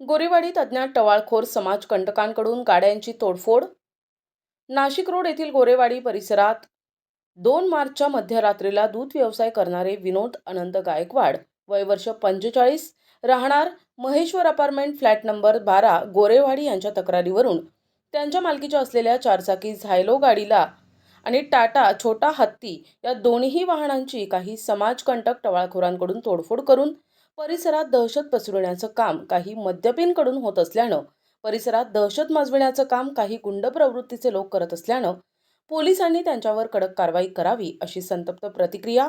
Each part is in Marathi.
गोरेवाडीत अज्ञात टवाळखोर समाजकंटकांकडून गाड्यांची तोडफोड? नाशिक रोड येथील गोरेवाडी परिसरात दोन मार्चच्या मध्यरात्रीला दूध व्यवसाय करणारे विनोद अनंत गायकवाड वयवर्ष पंचेचाळीस राहणार महेश्वर अपार्टमेंट फ्लॅट नंबर बारा गोरेवाडी यांच्या तक्रारीवरून. त्यांच्या मालकीच्या असलेल्या चारचाकी झायलो गाडीला आणि टाटा छोटा हत्ती या दोन्ही वाहनांची काही समाजकंटक टवाळखोरांकडून तोडफोड करून परिसरात दहशत पसरवण्याचं काम काही मद्यपींकडून होत असल्यानं परिसरात दहशत माजविण्याचं काम काही गुंड प्रवृत्तीचे लोक करत असल्यानं पोलिसांनी त्यांच्यावर कडक कारवाई करावी अशी संतप्त प्रतिक्रिया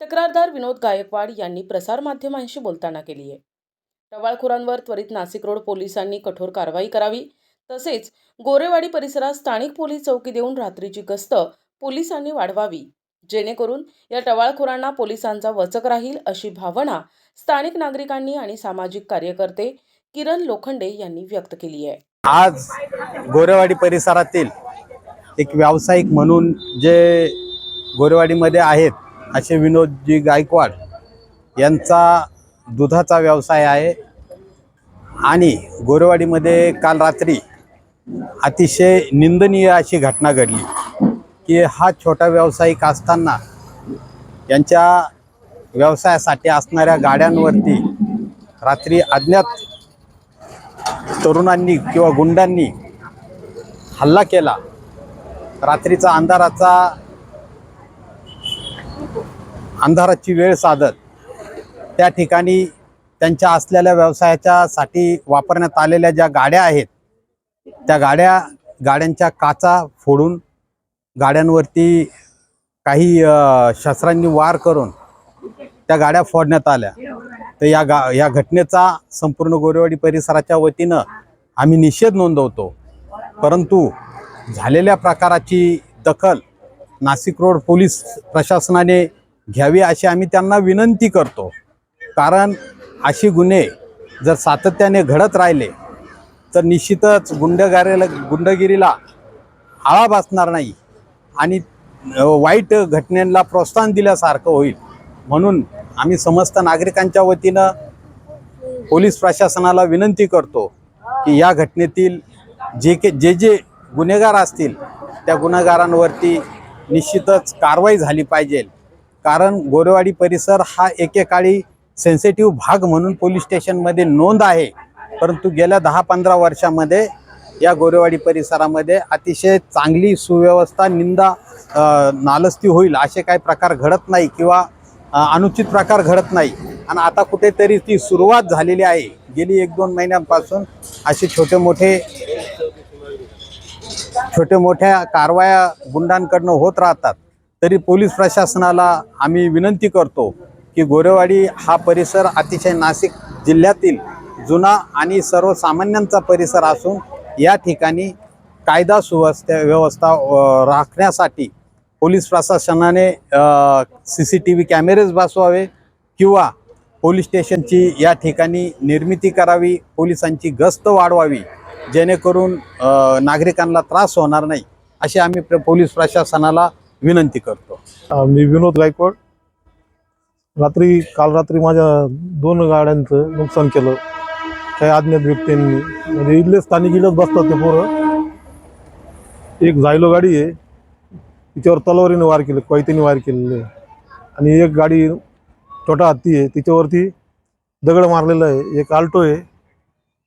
तक्रारदार विनोद गायकवाड यांनी प्रसारमाध्यमांशी बोलताना केली आहे. टवाळखोरांवर त्वरित नाशिक रोड पोलिसांनी कठोर कारवाई करावी तसेच गोरेवाडी परिसरात स्थानिक पोलीस चौकी देऊन रात्रीची गस्त पोलिसांनी वाढवावी जेणेकरून या टवाळखोरांना पोलिसांचा वचक राहील अशी भावना स्थानिक नागरिकांनी आणि सामाजिक कार्यकर्ते किरण लोखंडे यांनी व्यक्त केली आहे. आज गोरेवाडी परिसरातील एक व्यावसायिक म्हणून जे गोरेवाडीमध्ये आहेत असे विनोदजी गायकवाड यांचा दुधाचा व्यवसाय आहे. आणि गोरेवाडीमध्ये काल रात्री अतिशय निंदनीय अशी घटना घडली. की हा छोटा व्यावसायिक असताना यांच्या व्यवसायासाठी असणाऱ्या गाड्यांवरती रात्री अज्ञात तरुणांनी किंवा गुंडांनी हल्ला केला. रात्रीचा अंधाराचा अंधाराची वेळ साधत त्या ठिकाणी त्यांच्या असलेल्या व्यवसायाच्या साठी वापरण्यात आलेल्या ज्या गाड्या आहेत त्या गाड्या गाड्यांच्या काचा फोडून गाड्यांवरती काही शस्त्रांनी वार करून त्या गाड्या फोडण्यात आल्या. तर या गा या घटनेचा संपूर्ण गोरेवाडी परिसराच्या वतीनं आम्ही निषेध नोंदवतो. परंतु झालेल्या प्रकाराची दखल नाशिक रोड पोलीस प्रशासनाने घ्यावी अशी आम्ही त्यांना विनंती करतो. कारण अशी गुन्हे जर सातत्याने घडत राहिले तर निश्चितच गुंडगारेला गुंडगिरीला आळा बसणार नाही. आणि वाईट घटनेला प्रोत्साहन दिल्यासारखं होईल. म्हणून आम्ही समस्त नागरिकांच्या वतीनं पोलीस प्रशासनाला विनंती करतो की या घटनेतील जे के जे जे गुन्हेगार असतील त्या गुन्हेगारांवरती निश्चितच कारवाई झाली पाहिजे. कारण गोरेवाडी परिसर हा एकेकाळी सेन्सिटिव्ह भाग म्हणून पोलीस स्टेशनमध्ये नोंद आहे. परंतु गेल्या दहा पंधरा वर्षामध्ये या गोरेवाडी परिसरामध्ये अतिशय चांगली सुव्यवस्था निंदा नालस्ती होईल असे काही प्रकार घडत नाही किंवा अनुचित प्रकार घडत नाही. आणि आता कुठेतरी ती सुरुवात झालेली आहे. गेली एक दोन महिन्यांपासून असे छोटे मोठे छोटे मोठ्या कारवाया गुंडांकडनं होत राहतात. तरी पोलीस प्रशासनाला आम्ही विनंती करतो की गोरेवाडी हा परिसर अतिशय नाशिक जिल्ह्यातील जुना आणि सर्वसामान्यांचा परिसर असून या ठिकाणी कायदा सुव्यवस्था व्यवस्था राखण्यासाठी पोलीस प्रशासनाने C C T V cameras बसवावे किंवा पोलीस स्टेशनची या ठिकाणी निर्मिती करावी पोलिसांची गस्त वाढवावी जेणेकरून नागरिकांना त्रास होणार नाही अशी आम्ही प्र- पोलीस प्रशासनाला विनंती करतो. मी विनोद गायकवाड. रात्री काल रात्री माझ्या दोन गाड्यांचं नुकसान केलं. काही अज्ञात व्यक्तींनी. म्हणजे इथले स्थानिक इथलेच बसतात ते पोरं. एक झायलो गाडी आहे. तिच्यावर तलवारीने वार केले कोयत्याने वार केलेले आहे. आणि एक गाडी छोटा हत्ती आहे. तिच्यावरती दगड मारलेला आहे. एक आल्टो आहे.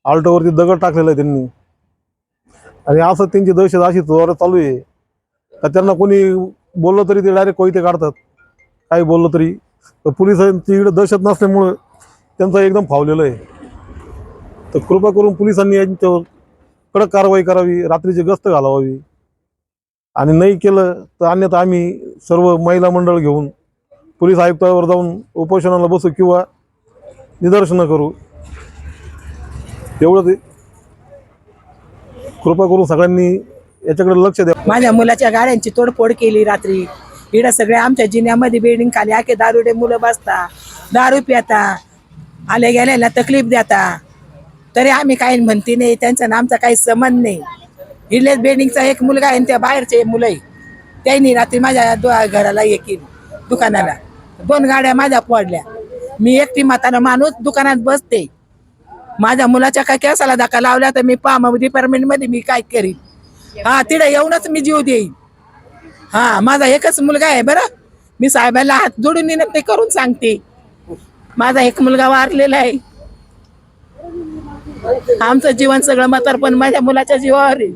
आल्टोवरती दगड टाकलेला आहे त्यांनी. आणि असं त्यांची दहशत अशी जोरात चालू आहे. का त्यांना कोणी बोललं तरी ते डायरेक्ट कोयते काढतात. काही बोललं तरी पोलिसांची इकडे दहशत नसल्यामुळं त्यांचं एकदम फावलेलं आहे. तर कृपा करून पोलिसांनी यांच्यावर कडक कारवाई करावी रात्रीची गस्त घालावावी आणि नाही केलं तर अन्यथा आम्ही सर्व महिला मंडळ घेऊन पोलीस आयुक्तावर जाऊन उपोषणाला बसू किंवा निदर्शनं करू. एवढं ते कृपा करून सगळ्यांनी याच्याकडे लक्ष द्या. माझ्या मुलाच्या गाड्यांची तोडफोड केली रात्री. इकडं सगळ्या आमच्या जिन्यामध्ये बिल्डिंग खाली आखे दारुडे मुलं बसता. दारू पिता आले गेल्याला तकलीफ देता. तरी आम्ही काही म्हणते नाही त्यांचा आमचा काही संबंध नाही. इडलेच बेडिंगचा एक मुलगा आहे आणि त्या बाहेरचे मुलं आहे. त्यांनी रात्री माझ्या घराला हे केली दुकानाला. दोन गाड्या माझ्या पडल्या. मी एकटी माताना माणूस दुकानात बसते. माझ्या मुलाच्या काय केसाला धक्का लावल्या तर मी पा डिपार्टमेंटमध्ये मी काय करीन? हा तिथे येऊनच मी जीव देईन. हा माझा एकच मुलगा आहे बरं. मी साहेबाला हात जोडून विनंती करून सांगते. माझा एक मुलगा वारलेला आहे. आमचं जीवन सगळं म्हातारपण माझ्या मुलाच्या जीवावर आहे.